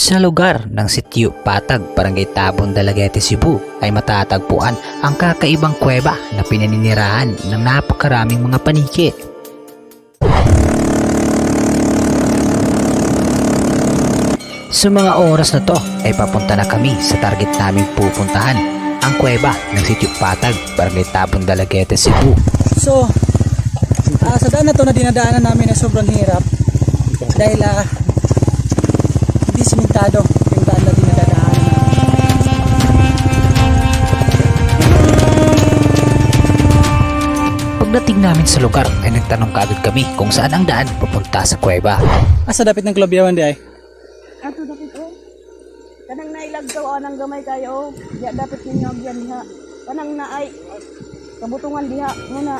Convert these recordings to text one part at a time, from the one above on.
Sa lugar ng Sitio Patag, Barangay Tabon, Dalagete, Cebu ay matatagpuan ang kakaibang kuweba na pinaninirahan ng napakaraming mga paniki. Sa mga oras na to ay papunta na kami sa target naming pupuntahan, ang kuweba ng Sitio Patag, Barangay Tabon, Dalagete, Cebu. So, ah, sa daan na to na dinadaanan namin ay sobrang hirap dahil ah, simentado yung daan na dinadaanan namin. Pagdating namin sa lugar ay nagtanong kaagad kami kung saan ang daan papunta sa kuweba. Asa dapit ng club yawan di ay? Ato dapit o. Kanang nailagsaw o anang gamay kayo o. Diya dapat ninyo agyan diha. Kanang naay. Kabutungan diha. Muna.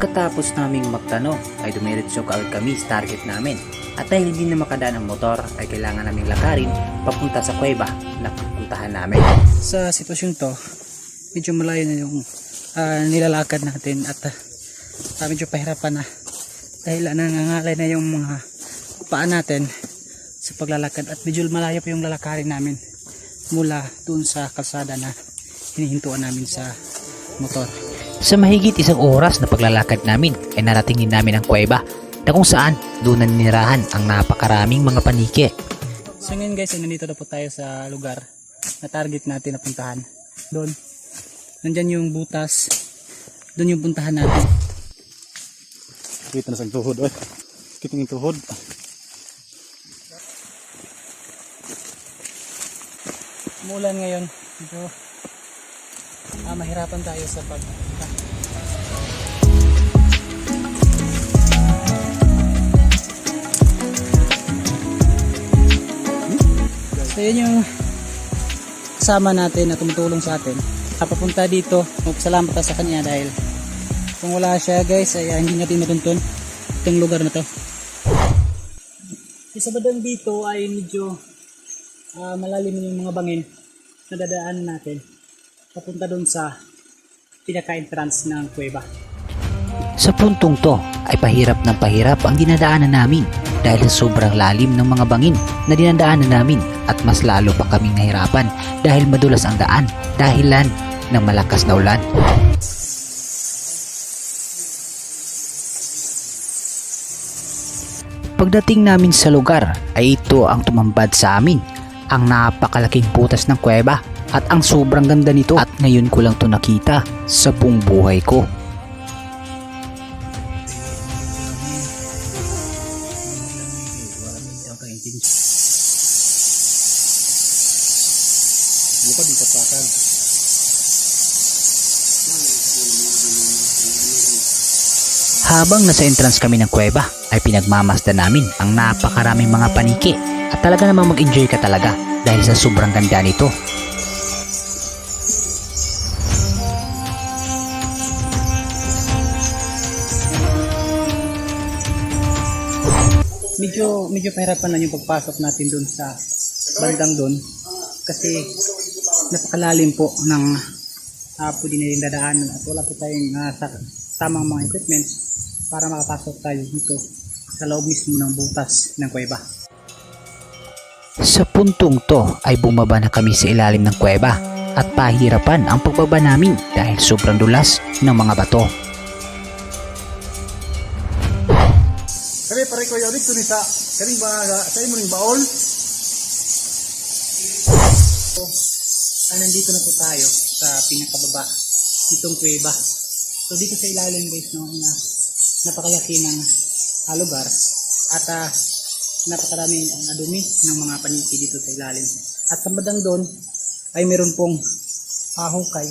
Pagkatapos naming magtanong ay dumiretso kaagad kami sa target namin. At dahil hindi na makadaan ang motor ay kailangan naming lakarin papunta sa kuweba na pupuntahan namin. Sa sitwasyon to, medyo malayo na yung ah, nilalakad natin at ah, medyo pahirapan na dahil ah, nangangalay na yung mga paa natin sa paglalakad at medyo malayo pa yung lalakarin namin mula dun sa kalsada na hinihintuan namin sa motor. Sa mahigit isang oras na paglalakad namin ay naratingin namin ang kuweba na kung saan doon nanirahan ang napakaraming mga paniki. So ngayon guys, ay nandito na po tayo sa lugar na target natin na puntahan. Doon. Nandyan yung butas. Doon yung puntahan natin. Kita na sa tuhod, oy. Kita ng tuhod. Mulan ngayon. Medyo ah, mahirapan tayo sa pag So yun yung kasama natin na tumutulong sa atin. Kapapunta dito, magpasalamat sa kanya dahil kung wala siya guys ay ah, hindi natin matuntun itong lugar na to. Isa ba dito ay medyo ah, malalim yung mga bangin na dadaanan natin papunta doon sa pinaka-entrance ng kuweba. Sa puntong to ay pahirap ng pahirap ang dinadaanan namin dahil sa sobrang lalim ng mga bangin na dinadaanan namin at mas lalo pa kaming nahirapan dahil madulas ang daan dahilan ng malakas na ulan. Pagdating namin sa lugar ay ito ang tumambad sa amin ang napakalaking butas ng kuweba at ang sobrang ganda nito at ngayon ko lang to nakita sa buong buhay ko. Kapakan. Habang nasa entrance kami ng kuweba ay pinagmamasdan namin ang napakaraming mga paniki at talaga namang mag-enjoy ka talaga dahil sa sobrang ganda nito. Medyo medyo pahirapan lang yung pagpasok natin doon sa bandang doon kasi napakalalim po ng uh, pwede na rin dadaanan at wala po tayong ah, sa, tamang mga equipment para makapasok tayo dito sa loob mismo ng butas ng kuweba. Sa puntong to ay bumaba na kami sa ilalim ng kuweba at pahirapan ang pagbaba namin dahil sobrang dulas ng mga bato. Kami pare ko yaw dito ni sa kaning ba sa imo ning baol. Ah, nandito na po tayo sa pinakababa nitong kuweba. So dito sa ilalim guys no, na napakayakinang ah, lugar at uh, napakaraming ang dumi ng mga paniki dito sa ilalim. At sa bandang doon ay meron pong uh, hukay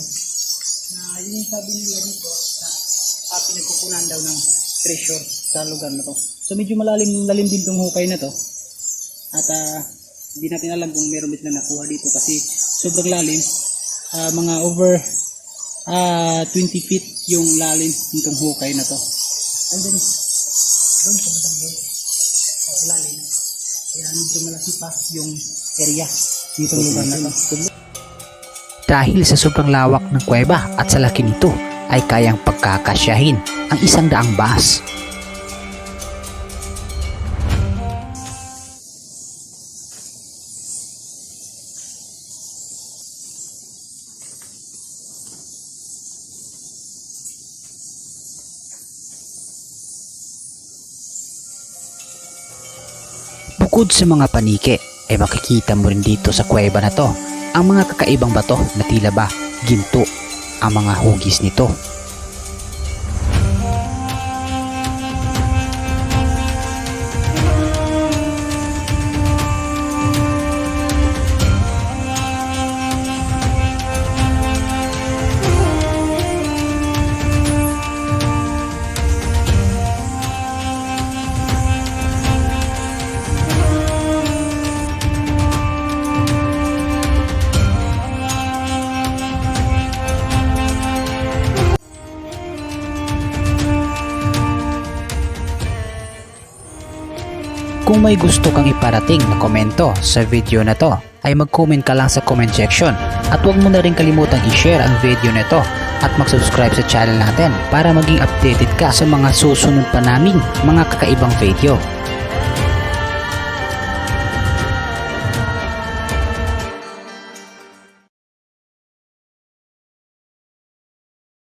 na yun yung sabi nila dito na uh, pinagkukunan daw ng treasure sa lugar na to. So medyo malalim lalim din tong hukay na to. At ah, hindi natin alam kung meron din na nakuha dito kasi sobrang lalim. Ah, mga over ah 20 feet yung lalim nitong hukay na to. And then, doon sa bandang doon, lalim, kaya medyo malaki pa yung area dito lugar na to. Dahil sa sobrang lawak ng kuweba at sa laki nito ay kayang pagkakasyahin ang isang daang bus. Bukod sa mga panike, ay makikita mo rin dito sa kuweba na to ang mga kakaibang bato na tila ba ginto ang mga hugis nito. Kung may gusto kang iparating na komento sa video na to, ay mag-comment ka lang sa comment section at huwag mo na rin kalimutang i-share ang video na to at mag-subscribe sa channel natin para maging updated ka sa mga susunod pa naming mga kakaibang video.